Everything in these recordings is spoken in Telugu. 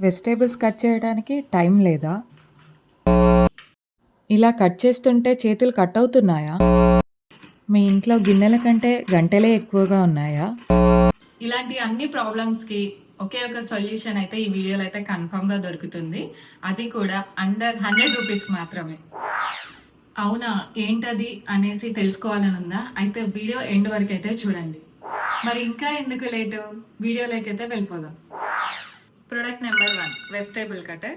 వెజిటేబుల్స్ కట్ చేయడానికి టైం లేదా? ఇలా కట్ చేస్తుంటే చేతులు కట్ అవుతున్నాయా? మీ ఇంట్లో గిన్నెల కంటే గంటలే ఎక్కువగా ఉన్నాయా? ఇలాంటి అన్ని ప్రాబ్లమ్స్కి ఒకే ఒక సొల్యూషన్ అయితే ఈ వీడియోలో అయితే కన్ఫామ్గా దొరుకుతుంది. అది కూడా అండర్ హండ్రెడ్ రూపీస్ మాత్రమే. అవునా? ఏంటది? అనేసి తెలుసుకోవాలని ఉందా అయితే వీడియో ఎండ్ వరకు అయితే చూడండి. మరి ఇంకా ఎందుకు లేటు? వీడియోలోకి అయితే వెళ్ళిపోదాం. Product number one vegetable cutter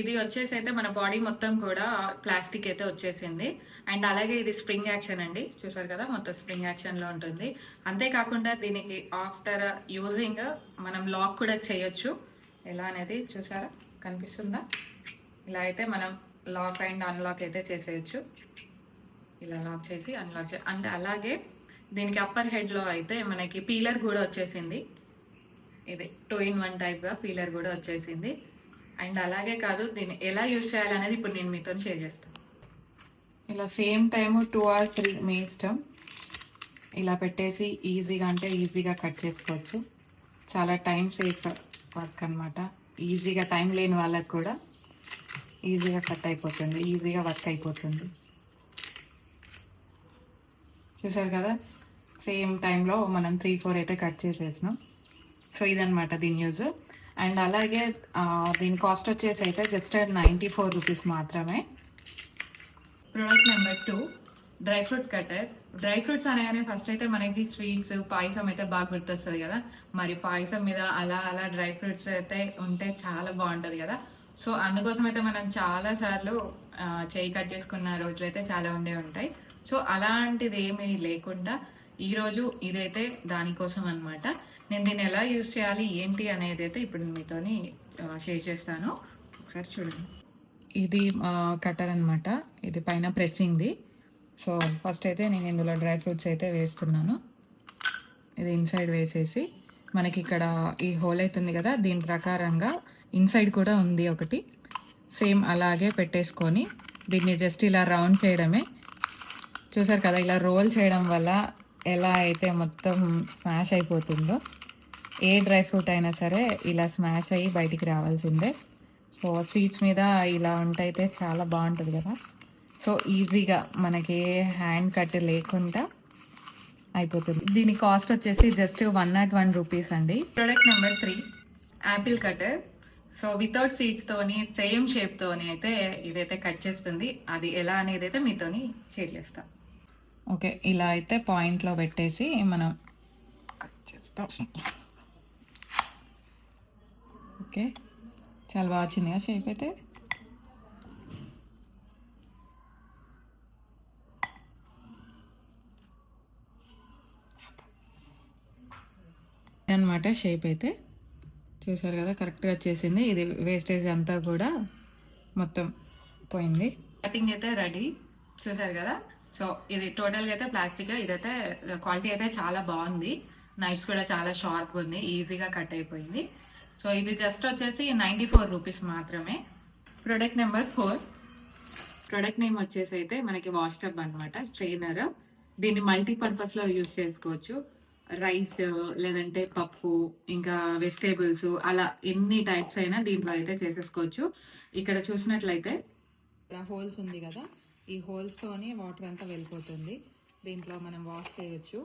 ఇది వచ్చేసి అయితే మన బాడీ మొత్తం కూడా ప్లాస్టిక్ అయితే వచ్చేసింది. అండ్ అలాగే ఇది స్ప్రింగ్ యాక్షన్ అండి. చూసారు కదా మొత్తం స్ప్రింగ్ యాక్షన్లో ఉంటుంది. అంతేకాకుండా దీనికి ఆఫ్టర్ యూజింగ్ మనం లాక్ కూడా చేయొచ్చు. ఎలా అనేది చూసారా? కనిపిస్తుందా? ఇలా అయితే మనం లాక్ అండ్ అన్లాక్ అయితే చేసేయచ్చు. ఇలా లాక్ చేసి అన్లాక్ చే అండ్ అలాగే దీనికి అప్పర్ హెడ్లో అయితే మనకి పీలర్ కూడా వచ్చేసింది. ఇది టూ ఇన్ వన్ టైప్గా పీలర్ కూడా వచ్చేసింది. అండ్ అలాగే కాదు దీన్ని ఎలా యూజ్ చేయాలనేది ఇప్పుడు నేను మీతో షేర్ చేస్తాను. ఇలా same time two or three మీ ఇష్టం ఇలా పెట్టేసి ఈజీగా అంటే ఈజీగా కట్ చేసుకోవచ్చు. చాలా టైం సేఫ్ వర్క్ అనమాట ఈజీగా టైం లేని వాళ్ళకి కూడా ఈజీగా కట్ అయిపోతుంది ఈజీగా వర్క్ అయిపోతుంది. చూసారు కదా? సేమ్ టైంలో మనం త్రీ ఫోర్ అయితే కట్ చేసేసినాం. సో ఇదనమాట దీని యూజ్. అండ్ అలాగే దీని కాస్ట్ వచ్చేసి అయితే జస్ట్ నైంటీ ఫోర్ రూపీస్ మాత్రమే. Product number two dry fruit cutter dry fruits అనగానే ఫస్ట్ అయితే మనకి స్వీట్స్ పాయసం అయితే బాగా గుర్తొస్తుంది కదా. మరి పాయసం మీద అలా అలా డ్రై ఫ్రూట్స్ అయితే ఉంటే చాలా బాగుంటుంది కదా. సో అందుకోసం అయితే మనం చాలా సార్లు చేయి కట్ చేసుకున్న రోజులు అయితే చాలా ఉండే ఉంటాయి. సో అలాంటిది ఏమీ లేకుండా ఈరోజు ఇదైతే దానికోసం అన్నమాట. నేను దీన్ని ఎలా యూస్ చేయాలి ఏంటి అనేది అయితే ఇప్పుడు నేను మీతోని షేర్ చేస్తాను. ఒకసారి చూడండి. ఇది కటర్ అన్నమాట. ఇది పైన ప్రెస్సింగ్ది. సో ఫస్ట్ అయితే నేను ఇందులో డ్రై ఫ్రూట్స్ అయితే వేస్తున్నాను. ఇది ఇన్సైడ్ వేసేసి మనకి ఇక్కడ ఈ హోల్ అవుతుంది కదా దీని ప్రకారంగా ఇన్సైడ్ కూడా ఉంది ఒకటి. సేమ్ అలాగే పెట్టేసుకొని దీన్ని జస్ట్ ఇలా రౌండ్ చేయడమే. చూసారు కదా ఇలా రోల్ చేయడం వల్ల ఎలా అయితే మొత్తం స్మాష్ అయిపోతుందో ఏ డ్రై ఫ్రూట్ అయినా సరే ఇలా స్మాష్ అయ్యి బయటికి రావాల్సిందే. సో స్వీట్స్ మీద ఇలా ఉంటైతే చాలా బాగుంటుంది కదా. సో ఈజీగా మనకి హ్యాండ్ కట్ లేకుండా అయిపోతుంది. దీని కాస్ట్ వచ్చేసి just one not one rupees అండి. Product number three apple cutter so without సీడ్స్తోని same షేప్తోని అయితే ఇదైతే కట్ చేస్తుంది. అది ఎలా అనేది అయితే మీతోని షేర్ చేస్తాను ఓకే ఇలా అయితే పాయింట్లో పెట్టేసి మనం కట్ చేస్తాం. ఓకే చాలా బాగా వచ్చిందిగా షేప్ అయితే. అనమాట షేప్ అయితే. చూసారు కదా కరెక్ట్గా వచ్చేసింది. ఇది వేస్టేజ్ అంతా కూడా మొత్తం పోయింది. కటింగ్ అయితే రెడీ చూసారు కదా? సో ఇది టోటల్గా అయితే ప్లాస్టిక్ ఇదైతే క్వాలిటీ అయితే చాలా బాగుంది. నైఫ్స్ కూడా చాలా షార్ప్గా ఉంది ఈజీగా కట్ అయిపోయింది. సో ఇది జస్ట్ వచ్చేసి నైంటీ ఫోర్ రూపీస్ మాత్రమే. Product number four product name వచ్చేసి అయితే మనకి వాష్ టబ్ అనమాట స్ట్రెయినర్ దీన్ని మల్టీపర్పస్లో యూజ్ చేసుకోవచ్చు. రైస్ లేదంటే పప్పు ఇంకా వెజిటేబుల్స్ అలా ఎన్ని టైప్స్ అయినా దీంట్లో అయితే చేసేసుకోవచ్చు. ఇక్కడ చూసినట్లయితే హోల్స్ ఉంది కదా. ఈ హోల్స్తోని వాటర్ అంతా వెళ్ళిపోతుంది. దీంట్లో మనం వాష్ చేయొచ్చు.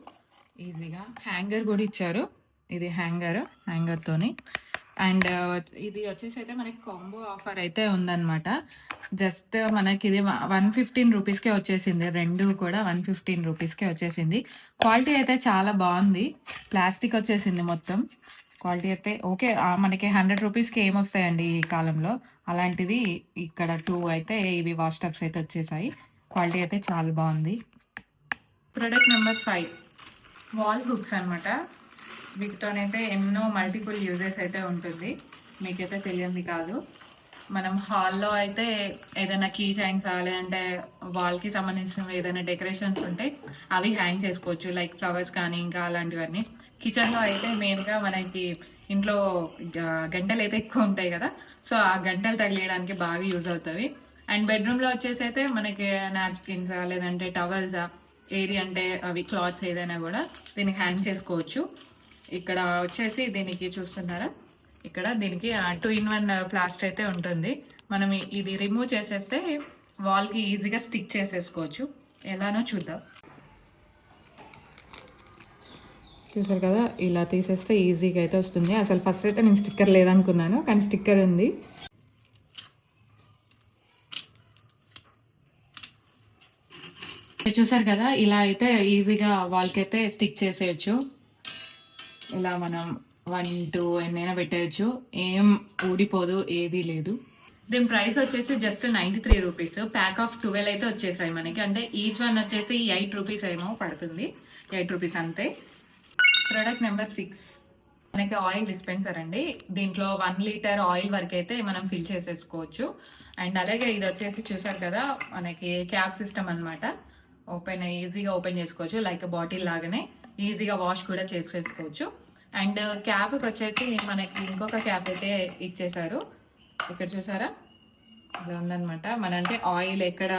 ఈజీగా హ్యాంగర్ కూడా ఇచ్చారు. ఇది హ్యాంగర్ హ్యాంగర్తోని అండ్ ఇది వచ్చేసి అయితే మనకి కాంబో ఆఫర్ అయితే ఉందన్నమాట. జస్ట్ మనకి ఇది వన్ ఫిఫ్టీన్ రూపీస్కే వచ్చేసింది. రెండు కూడా వన్ ఫిఫ్టీన్ రూపీస్కే వచ్చేసింది. క్వాలిటీ అయితే చాలా బాగుంది. ప్లాస్టిక్ వచ్చేసింది మొత్తం. క్వాలిటీ అయితే ఓకే మనకి హండ్రెడ్ రూపీస్కి ఏమొస్తాయండి ఈ కాలంలో? అలాంటిది ఇక్కడ టూ అయితే ఇవి వాష్ టబ్స్ అయితే వచ్చేసాయి. క్వాలిటీ అయితే చాలా బాగుంది. Product number five wall hooks అనమాట వీటితోనైతే ఎన్నో మల్టిపుల్ యూజెస్ అయితే ఉంటుంది. మీకైతే తెలియంది కాదు. మనం హాల్లో అయితే ఏదైనా కీ చైన్స్ లేదంటే వాల్కి సంబంధించిన ఏదైనా డెకరేషన్స్ ఉంటే అవి హ్యాంగ్ చేసుకోవచ్చు. లైక్ ఫ్లవర్స్ కానీ ఇంకా అలాంటివన్నీ. కిచెన్లో అయితే మెయిన్గా మనకి ఇంట్లో గ- గంటలు అయితే ఎక్కువ ఉంటాయి కదా. సో ఆ గంటలు తగిలేయడానికి బాగా యూజ్ అవుతాయి. అండ్ బెడ్రూమ్లో వచ్చేసి అయితే మనకి నాప్కిన్స్ లేదంటే టవల్స్ ఏది అంటే అవి క్లాత్స్ ఏదైనా కూడా దీనికి హ్యాంగ్ చేసుకోవచ్చు. ఇక్కడ వచ్చేసి దీనికి చూస్తున్నారా? ఇక్కడ దీనికి టూ ఇన్ వన్ ప్లాస్టర్ అయితే ఉంటుంది. మనం ఇది రిమూవ్ చేసేస్తే వాల్కి ఈజీగా స్టిక్ చేసేసుకోవచ్చు. ఎలానో చూద్దాం. చూసారు కదా ఇలా తీసేస్తే ఈజీగా అయితే వస్తుంది. అసలు ఫస్ట్ అయితే నేను స్టిక్కర్ లేదనుకున్నాను కానీ స్టిక్కర్ ఉంది. చూసారు కదా ఇలా అయితే ఈజీగా వాల్కి అయితే స్టిక్ చేసేయచ్చు. ఇలా మనం వన్ టూ ఎన్నైనా పెట్టేయచ్చు. ఏం ఊడిపోదు ఏదీ లేదు. దీని ప్రైస్ వచ్చేసి just ninety three rupees pack of twelve అయితే వచ్చేసాయి మనకి. అంటే ఈచ్ వన్ వచ్చేసి ఎయిట్ రూపీస్ ఏమో పడుతుంది. ఎయిట్ రూపీస్ అంతే. ప్రొడక్ట్ నెంబర్ సిక్స్ మనకి ఆయిల్ డిస్పెన్సర్ అండి. దీంట్లో వన్ లీటర్ ఆయిల్ వరకు అయితే మనం ఫిల్ చేసేసుకోవచ్చు. అండ్ అలాగే ఇది వచ్చేసి చూసారు కదా మనకి క్యాప్ సిస్టమ్ అన్నమాట. ఓపెన్ ఈజీగా ఓపెన్ చేసుకోవచ్చు. లైక్ బాటిల్ లాగానే ఈజీగా వాష్ కూడా చేసేసుకోవచ్చు. అండ్ క్యాప్కి వచ్చేసి మనకి ఇంకొక క్యాప్ అయితే ఇచ్చేసారు ఇక్కడ చూసారా? ఇలా ఉందన్నమాట. మన అంటే ఆయిల్ ఎక్కడ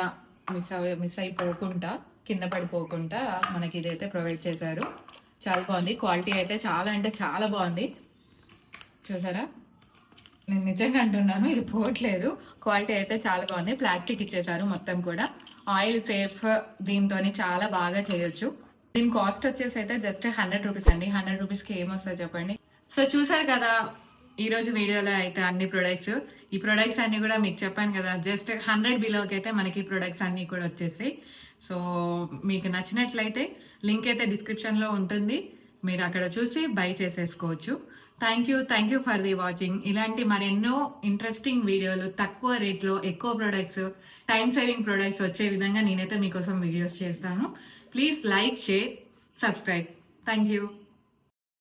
మిస్ మిస్ అయిపోకుండా కింద పడిపోకుండా మనకి ఇదైతే ప్రొవైడ్ చేశారు. చాలా బాగుంది. క్వాలిటీ అయితే చాలా అంటే చాలా బాగుంది. చూసారా? నేను నిజంగా అంటున్నాను ఇది పోవట్లేదు. క్వాలిటీ అయితే చాలా బాగుంది. ప్లాస్టిక్ ఇచ్చేసారు మొత్తం కూడా. ఆయిల్ సేఫ్ దీంతో చాలా బాగా చేయొచ్చు. దీని కాస్ట్ వచ్చేసి అయితే జస్ట్ హండ్రెడ్ రూపీస్ అండి. హండ్రెడ్ రూపీస్కి ఏమొస్తుందో చెప్పండి. సో చూసారు కదా ఈరోజు వీడియోలో అయితే అన్ని ప్రొడక్ట్స్ ఈ ప్రొడక్ట్స్ అన్ని కూడా మీకు చెప్పాను కదా జస్ట్ హండ్రెడ్ బిలోకి అయితే మనకి ప్రొడక్ట్స్ అన్ని కూడా వచ్చేసాయి సో మీకు నచ్చినట్లయితే లింక్ అయితే డిస్క్రిప్షన్లో ఉంటుంది. మీరు అక్కడ చూసి బై చేసేసుకోవచ్చు. Thank you thank you for the watching ఇలాంటి మరెన్నో ఇంట్రెస్టింగ్ వీడియోలు తక్కువ రేట్లో ఎక్కువ ప్రొడక్ట్స్ టైం సేవింగ్ ప్రొడక్ట్స్ వచ్చే విధంగా నేనైతే మీకోసం వీడియోస్ చేస్తాను. Please like share subscribe thank you